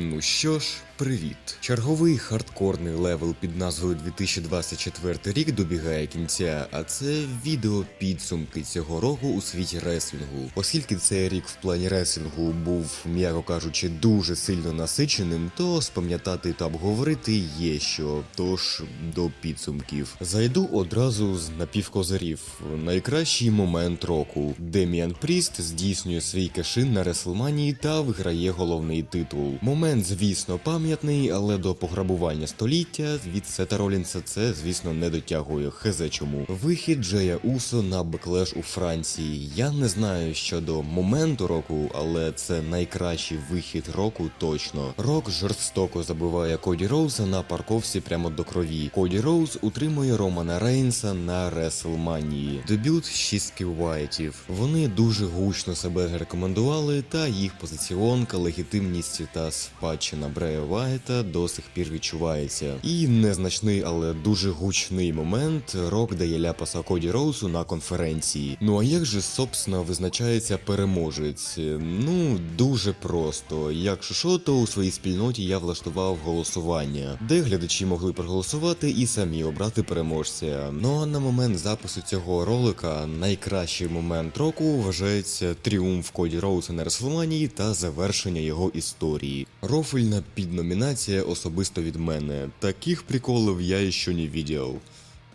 Ну що ж, привіт. Черговий хардкорний левел під назвою 2024 рік добігає кінця, а це відео підсумки цього року у світі реслінгу. Оскільки цей рік в плані реслінгу був, м'яко кажучи, дуже сильно насиченим, то спам'ятати та обговорити є що. Тож до підсумків. Зайду одразу з напівкозирів. Найкращий момент року. Деміан Пріст здійснює свій кешин на Реслманії та виграє головний титул. Момент, звісно, пам'ятний, але до пограбування століття від Сета Ролінса це, звісно, не дотягує. Хезе чому. Вихід Джея Усо на беклеш у Франції. Я не знаю щодо моменту року, але це найкращий вихід року точно. Рок жорстоко забиває Коді Роуза на парковці прямо до крові. Коді Роуз утримує Романа Рейнса на Реслманії. Дебют шістки Вайтів. Вони дуже гучно себе рекомендували, та їх позиціонка, легітимність та спадщина Брея Вайта до сих пір відчувається. І незначний, але дуже гучний момент. Рок дає ляпаса Коді Роузу на конференції. Ну а як же собственно визначається переможець? Ну дуже просто. Якщо що, то у своїй спільноті я влаштував голосування, де глядачі могли проголосувати і самі обрати переможця. Ну а на момент запису цього ролика найкращий момент року вважається тріумф Коді Роуза на Реслманії та завершення його історії. Рофельна підномінація особисто від мене. Таких приколів я ще не відділ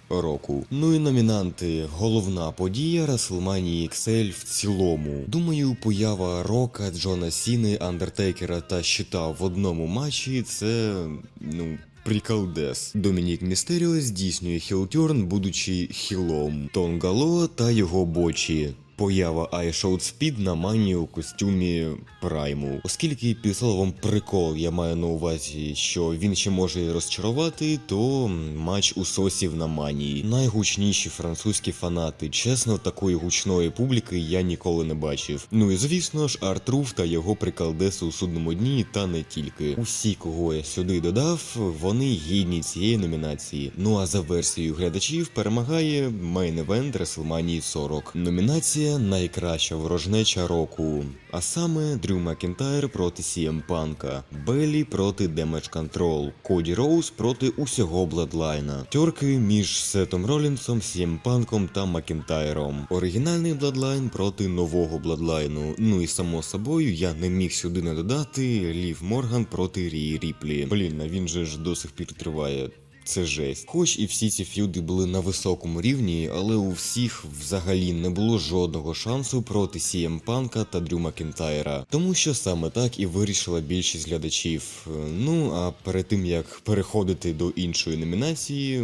року. Ну і номінанти. Головна подія Расселманії XL в цілому. Думаю, поява Рока, Джона Сіни, Андертейкера та Щита в одному матчі це ну. Приколдес. Домінік Містеріо здійснює хілтюрн, будучи хілом. Тонгалоа та його бочі. Поява Speed на мані у костюмі Прайму. Оскільки під словом прикол я маю на увазі, що він ще може розчарувати, то матч у сосів на манії. Найгучніші французькі фанати. Чесно, такої гучної публіки я ніколи не бачив. Ну і звісно ж, Артруф та його приколдеси у судному дні, та не тільки. Усі, кого я сюди додав, вони гідні цієї номінації. Ну а за версією глядачів перемагає Event WrestleMania 40. Номінація найкраща ворожнеча року. А саме Дрю Макінтайр проти CM Панка, Беллі проти Damage Control, Коді Роуз проти усього Бладлайна, тьорки між Сетом Ролінсом, CM Панком та Макінтайром, оригінальний Бладлайн проти нового Бладлайну. Ну і само собою я не міг сюди не додати Лів Морган проти Рії Ріплі. Блін, а він же ж до сих пір триває. Це жесть. Хоч і всі ці ф'юди були на високому рівні, але у всіх взагалі не було жодного шансу проти CM Панка та Дрю Макінтайра. Тому що саме так і вирішила більшість глядачів. Ну а перед тим як переходити до іншої номінації,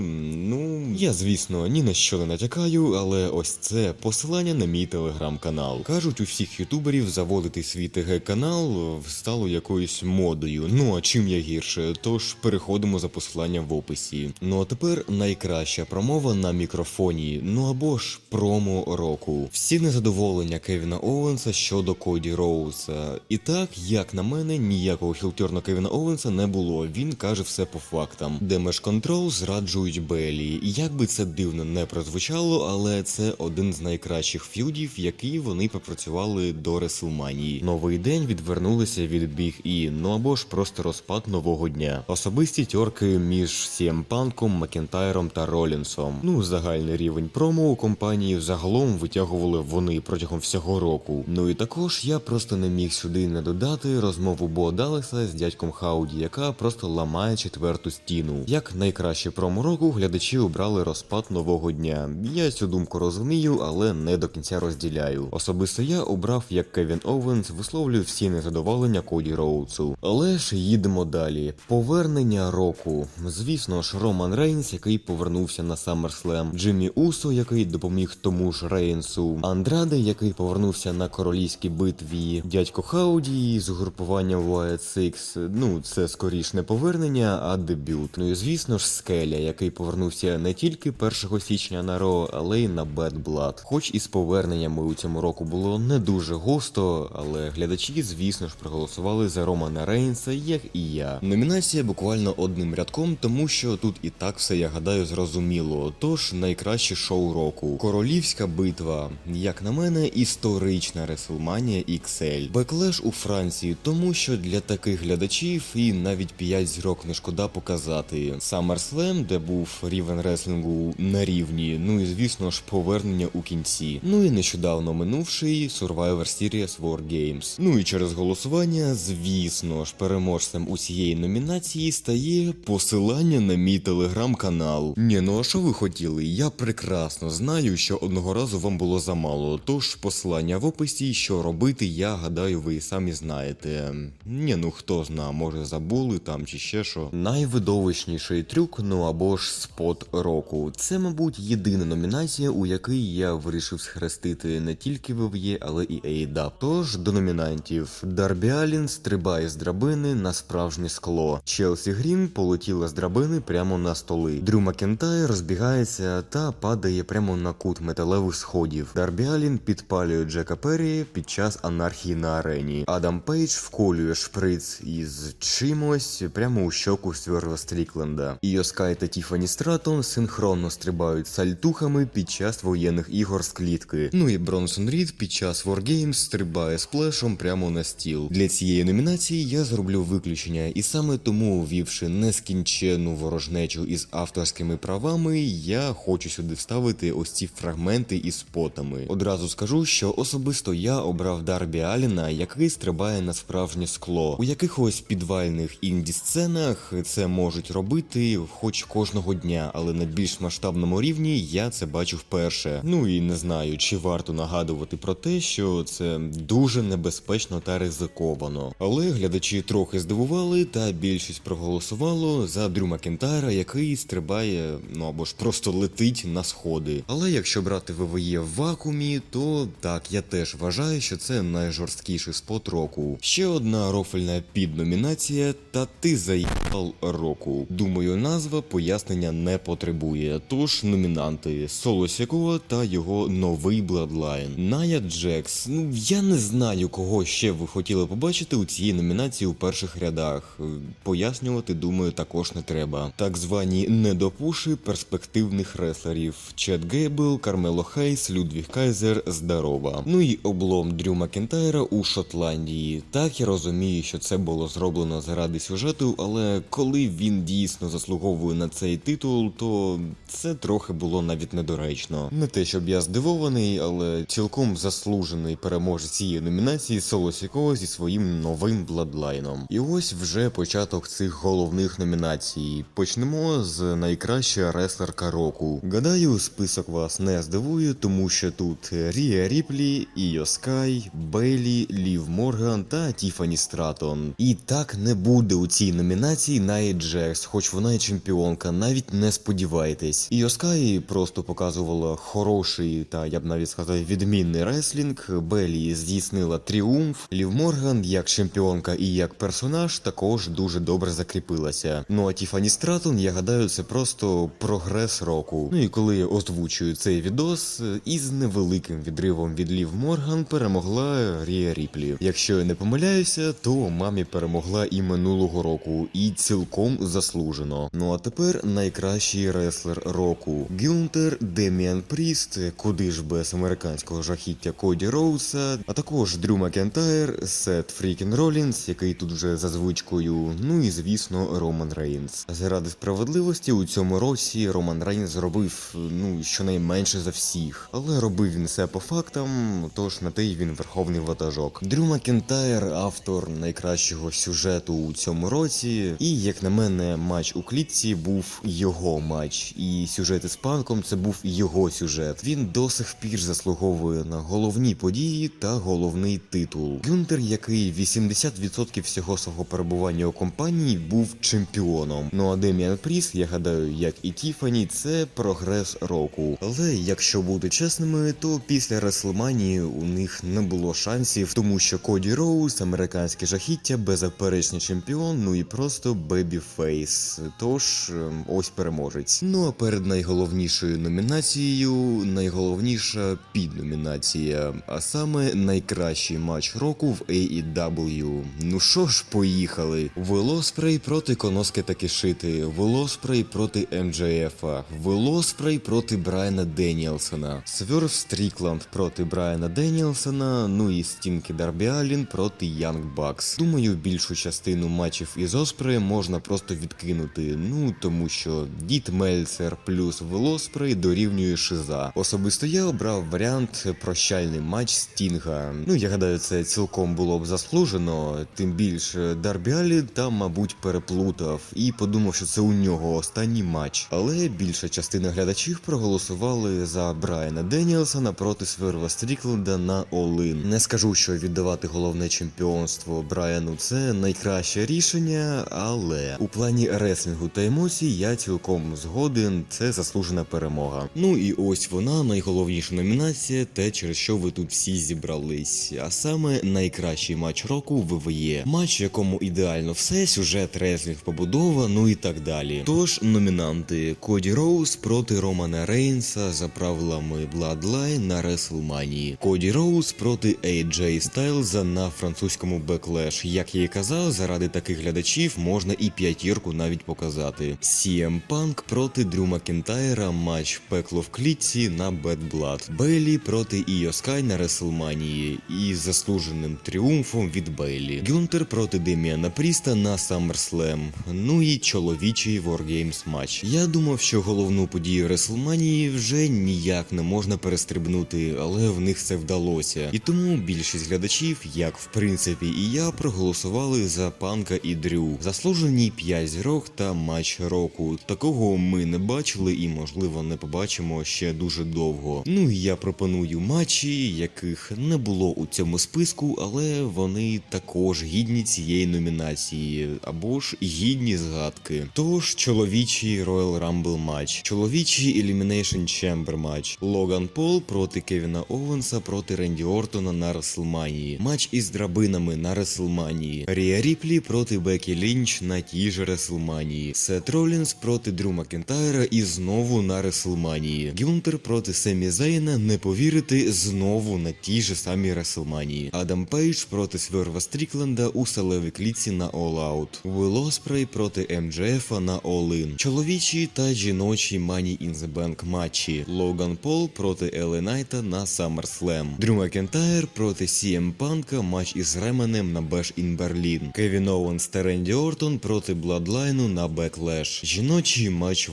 ну я звісно ні на що не натякаю, але ось це посилання на мій телеграм-канал. Кажуть, у всіх ютуберів заводити свій ТГ канал стало якоюсь модою. Ну а чим я гірше? Тож переходимо за посиланням в описі. Ну а тепер найкраща промова на мікрофоні. Ну або ж промо року. Всі незадоволення Кевіна Оуенса щодо Коді Роуза. І так, як на мене, ніякого хілтерну Кевіна Оуенса не було. Він каже все по фактам. Демеш Контрол зраджують Белі. Як би це дивно не прозвучало, але це один з найкращих ф'юдів, які вони попрацювали до Реслманії. Новий день відвернулися від Біг І, ну або ж просто розпад нового дня. Особисті тьорки між CM Панком, Макентайром та Ролінсом. Ну, загальний рівень промо у компанії загалом витягували вони протягом всього року. Ну і також я просто не міг сюди не додати розмову Бо Далеса з дядьком Хауді, яка просто ламає четверту стіну. Як найкраще промо року глядачі обрали розпад нового дня. Я цю думку розумію, але не до кінця розділяю. Особисто я обрав, як Кевін Оуенс висловлює всі незадоволення Коді Роуцу. Але ж їдемо далі. Повернення року. Звісно ж, Роман Рейнс, який повернувся на SummerSlam, Джиммі Усо, який допоміг тому ж Рейнсу, Андраде, який повернувся на королівській битві, дядько Хауді з угрупуванням Wyatt Six. Ну, це скоріш не повернення, а дебют. Ну і звісно ж, Скеля, який повернувся не тільки 1 січня на Ро, але й на Bad Blood. Хоч і з поверненнями у цьому року було не дуже густо, але глядачі, звісно ж, проголосували за Романа Рейнса, як і я. Номінація буквально одним рядком, тому що тут і так все я гадаю зрозуміло. Тож найкраще шоу року. Королівська битва, як на мене, історична WrestleMania XL. Беклеш у Франції, тому що для таких глядачів і навіть 5 зірок не шкода показати. SummerSlam, де був рівень реслінгу на рівні, ну і звісно ж повернення у кінці. Ну і нещодавно минувший Survivor Series War Games. Ну і через голосування, звісно ж, переможцем усієї номінації стає посилання на мій телеграм-канал. Ні, ну а що ви хотіли? Я прекрасно знаю, що одного разу вам було замало. Тож посилання в описі, що робити, я гадаю, ви і самі знаєте. Ні, ну хто зна, може забули там чи ще що. Найвидовищніший трюк, ну або ж спот року. Це, мабуть, єдина номінація, у якій я вирішив схрестити не тільки ВВЄ, але і AEW. Тож до номінантів Дарбі Алін стрибає з драбини на справжнє скло. Челсі Грін полетіла з драбини прямо на столи. Дрю Макентайр розбігається та падає прямо на кут металевих сходів. Дарбі Алін підпалює Джека Перрі під час анархії на арені. Адам Пейдж вколює шприц із чимось прямо у щоку Сверла Стрікленда. І та Тіфані Стратон синхронно стрибають сальтухами під час воєнних ігор з клітки. Ну і Бронсон Рід під час Wargames стрибає сплешом прямо на стіл. Для цієї номінації я зроблю виключення, і саме тому, ввівши нескінченну ворожнечу із авторськими правами, я хочу сюди вставити ось ці фрагменти із спотами. Одразу скажу, що особисто я обрав Дарбі Аліна, який стрибає на справжнє скло. У якихось підвальних інді-сценах це можуть робити хоч кожного дня, але на більш масштабному рівні я це бачу вперше. Ну і не знаю, чи варто нагадувати про те, що це дуже небезпечно та ризиковано. Але глядачі трохи здивували, та більшість проголосувало за Дрю Макентайра, який стрибає, ну або ж просто летить на сходи. Але якщо брати ВВЄ в вакуумі, то так, я теж вважаю, що це найжорсткіший спот року. Ще одна рофельна підномінація, та ти заїбал року. Думаю, назва пояснення не потребує. Тож номінанти Соло Сякова та його новий Bloodline. Ная Джекс. Ну я не знаю, кого ще ви хотіли побачити у цій номінації у перших рядах. Е, Пояснювати, думаю, також не треба. Так звані недопуши перспективних реслерів: Чет Гейбл, Кармело Хейс, Людвіг Кайзер, здорова. Ну і облом Дрю Макентайра у Шотландії. Так я розумію, що це було зроблено заради сюжету, але коли він дійсно заслуговує на цей титул, то це трохи було навіть недоречно. Не те, щоб я здивований, але цілком заслужений переможець цієї номінації Соло Сіко зі своїм новим бладлайном. І ось вже початок цих головних номінацій. Почнемо з найкраща реслерка року. Гадаю, список вас не здивує, тому що тут Рія Ріплі, Іо Скай, Бейлі, Лів Морган та Тіфані Стратон. І так не буде у цій номінації Найт Джекс, хоч вона і чемпіонка, навіть не сподівайтесь. Іо Скай просто показувала хороший та я б навіть сказав відмінний реслінг. Белі здійснила тріумф. Лів Морган, як чемпіонка і як персонаж, також дуже добре закріпилася. Ну а Тіфані Стратон, я гадаю, це просто прогрес року. Ну і коли я озвучую цей відос, із невеликим відривом від Лів Морган перемогла Рія Ріплі. Якщо я не помиляюся, то мамі перемогла і минулого року, і цілком заслужено. Ну а тепер найкращий реслер року. Гюнтер, Деміан Пріст, куди ж без американського жахіття Коді Роуса, а також Дрю Макентайр, Сет Фрікін Ролінс, який тут вже за звичкою, ну і звісно Роман Рейнс. Заради справедливості у цьому році Роман Рейнс зробив ну щонайменше за всіх, але робив він все по фактам, тож на те й він верховний ватажок. Дрю Макентайр, автор найкращого сюжету у цьому році, і як на мене, матч у клітці був його матч, і сюжет із панком це був його сюжет. Він до сих пір заслуговує на головні події та головний титул. Гюнтер, який 80% всього свого перебування у компанії був чемпіоном. Ну а Деміан Пріс, я гадаю, як і Тіфані, це прогрес року. Але якщо бути чесними, то після Реслманії у них не було шансів, тому що Коді Роуз, американське жахіття, беззаперечний чемпіон, ну і просто бебі фейс. Тож ем, ось переможець. Ну а перед найголовнішою номінацією, найголовніша підномінація, а саме найкращий матч року в AEW. Ну що ж, поїхали. Велоспрей проти Коноски Такешити. Волоспрей проти МJF, Волоспрей проти Брайана Деніелсона, Сверф Стрікланд проти Брайана Деніелсона, ну і Стінки Дарбі Аллін проти Янг Бакс. Думаю, більшу частину матчів із Оспреєм можна просто відкинути. Ну тому що Дід Мельцер плюс Волоспрей дорівнює Шиза. Особисто я обрав варіант прощальний матч Стінга. Ну я гадаю, це цілком було б заслужено. Тим більше Дарбі Аллін там, мабуть, переплутав і подумав, що це у нього останній матч. Але більша частина глядачів проголосували за Брайана Деніелсона проти Сверва Стрікленда на Олин. Не скажу, що віддавати головне чемпіонство Брайану це найкраще рішення, але у плані реслінгу та емоцій я цілком згоден. Це заслужена перемога. Ну і ось вона найголовніша номінація, те, через що ви тут всі зібрались. А саме найкращий матч року ВВЄ. Матч, в якому ідеально все, сюжет, реслінг, побудова, ну і так далі. Тож номінанти Коді Роуз проти Романа Рейнса за правилами Bloodline на Реслманії. Коді Роуз проти AJ Styles на французькому Backlash. Як я і казав, заради таких глядачів можна і п'ятірку навіть показати. CM Punk проти Дрю Макентайра, матч пекло в клітці на Blood. Бейлі проти Іо Скай на Реслманії і заслуженим тріумфом від Бейлі. Гюнтер проти Деміана Пріста на SummerSlam. Ну і чоловічий Wargames матч. Я думав, що головну подію Реслманії вже ніяк не можна перестрибнути, але в них це вдалося. І тому більшість глядачів, як в принципі і я, проголосували за панка і Дрю. Заслужені 5 зірок та матч року. Такого ми не бачили і, можливо, не побачимо ще дуже довго. Ну і я пропоную матчі, яких не було у цьому списку, але вони також гідні цієї номінації, або ж гідні згадки. Тож чоловічий Royal Rumble матч, чоловічий Elimination Chamber матч, Логан Пол проти Кевіна Оуенса проти Ренді Ортона на Реслманії, матч із драбинами на Реслманії, Рія Ріплі проти Бекі Лінч на тій же Реслманії, Сет Ролінс проти Дрю Макентайра і знову на Реслманії, Гюнтер проти Семі Зейна, не повірити, знову на тій же самій Реслманії, Адам Пейдж проти Сверва Стрікленда у селевій клітці на All Out, Уилл Оспрей проти МДФ на All In, чоловічі та жіночі Money in the Bank матчі, Логан Пол проти Еле Найта на SummerSlam, Дрю Макентайр проти CM Панка матч із Ременем на Bash in Berlin, Кевін Оуенс та Ренді Ортон проти Бладлайну на Backlash, жіночий матч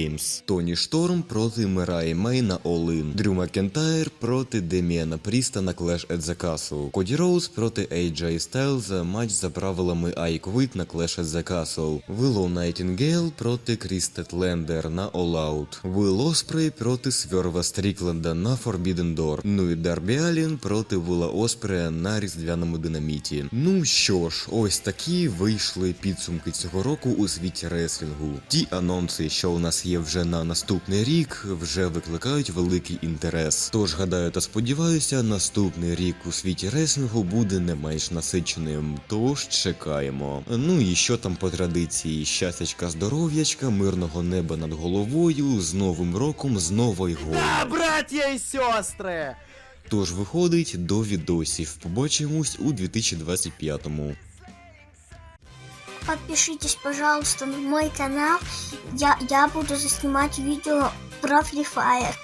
Wargames, Тоні Шторм проти Мираї Мей на In, Дрю Макентайр проти Деміана Пріста на Clash at the Castle, Коді Роуз проти AJ Styles матч за правилами I Quit на Clash at the Castle, Willow Найтінгейл проти Крістет Лендер на All Out, Will Оспрей проти Сверва Стрікленда на Forbidden Door, ну і Дарбі Аллін проти Вилла Оспрея на Різдвяному динаміті. Ну що ж, ось такі вийшли підсумки цього року у світі реслінгу. Ті анонси, що у нас є вже на наступний рік, вже викликають великий інтерес. Тож гадаю та сподіваюся, наступний рік у світі реслінгу буде не менш насиченим. Тож чекаємо. Ну і що там по традиції? Щастячка, здоров'ячка, мирного неба над головою, з Новим роком, з новою. Да, братья и сестры! Тож виходить до відосів. Побачимось у 2025-му. Подпишитесь, пожалуйста, на мой канал. Я, я буду заснимать видео про Free Fire.